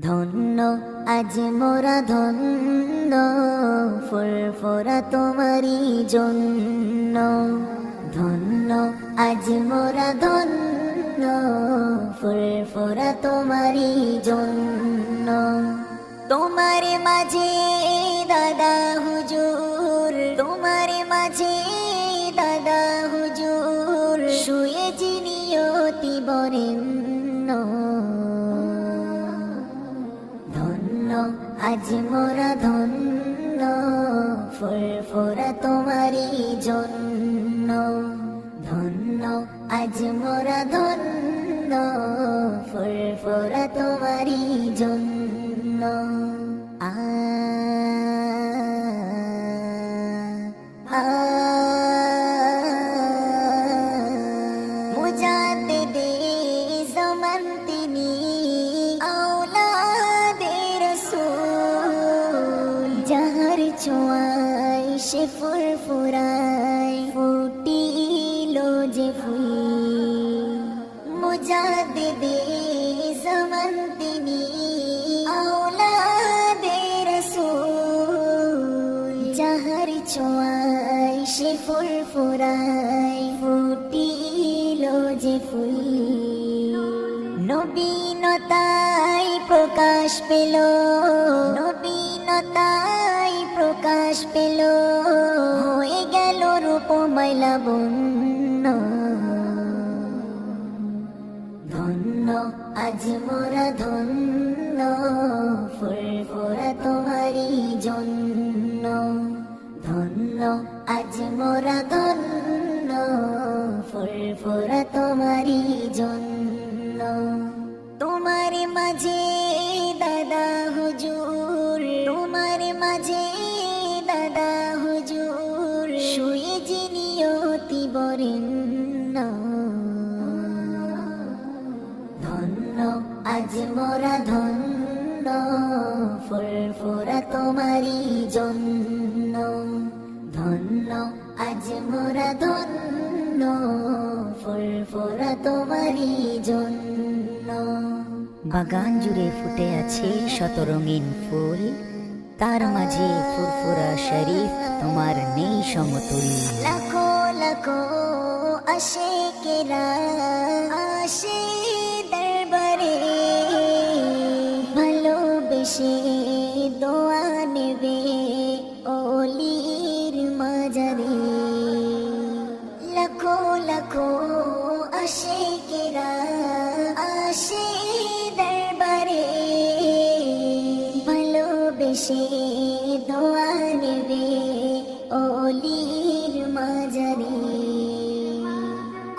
ধন্য, আজ মোরা ধন্য ফুল ফোরা তোমারই জন্য। ধন্য, আজ মোরা ধন্য ফুল ফোরা তোমারই জন্য। তোমার মাঝে দাদা হুজুর, তোমার মাঝে দাদা হুজুর, শুয়ে জিনিয়তি বরেণ্য। আজ মোরা ধন্য ফুল ফোরা তোমারই জন্য। ধন্য, আজ মোরা ধন্য ফুল ফোরা তোমারই জন্য। সে ফুরফুরায় ফুটিল যে ফুল। মুজাদ্দিদে জামান তিনি আওলাদে রাসূল। যাহার ছোঁয়ায় সে ফুরফুরায় ফুটিল যে ফুল। নবীনতাই প্রকাশ পেল। নবীনতাই প্রকাশ পেল। হয়ে গেল রূপময় লাবণ্য ধন্য, আজ মোরা ধন্য। ফুল ফোরা তোমারই জন্য। ধন্য, আজ মোরা ধন্য। ফুল ফোরা তোমারই জন্য। তোমার মাঝে দাদা হুজুর, শুয়ে জিনিয়তি বরেণ্য। ধন্য, আজ মোরা ধন্য ফুল ফোরা তোমারই জন্য। ধন্য, আজ মোরা ধন্য ফুল ফোরা তোমারই জন্য। বাগান জুড়ে ফুটে আছে শত রঙিন ফুল। তার মাঝে ফুরফুরা শরীফ তোমার নেই সমতুল লাখো লাখো আসে কেরা আসে দরবারে ভালোবেসে দোয়া নেবে ওলির মাজারে। লাখো লাখো আসে কেরা ভালোবেসে দোয়া নেবে অলির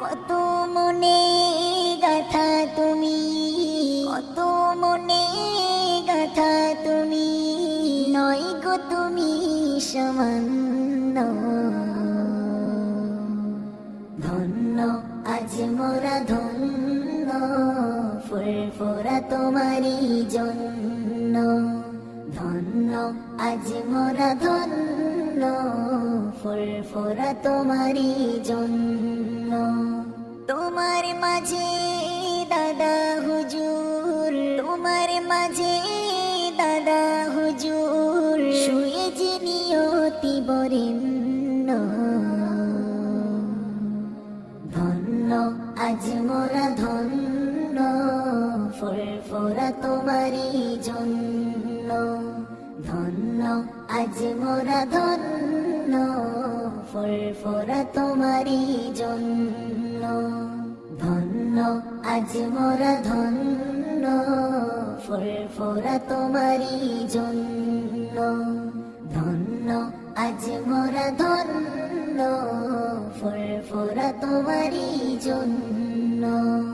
কত মনে গাথা তুমি, কত মনে গাথা তুমি, নয় গো তুমি সমান্য। ধন্য, আজ মোরা ধন্য ফুল ফোরা তোমারই জন্য। আজ মোরা ধন্য ফুল ফোরা তোমারই জন্য। তোমার মাঝে দাদা হুজুর, তোমার মাঝে দাদা হুজুর, শুয়ে জিনিয়তি বরেণ্য। ধন্য, আজ মোরা ধন্য ফুল ফোরা তোমারই জন্য। ধন্য, আজ মোরা ধন্য ফুল ফোরা তোমারই জন্য। ধন্য, আজ মোরা ধন্য ফুল ফোরা তোমারই জন্য। ধন্য, আজ মোরা ধন্য ফুল ফোরা তোমারই জন্য।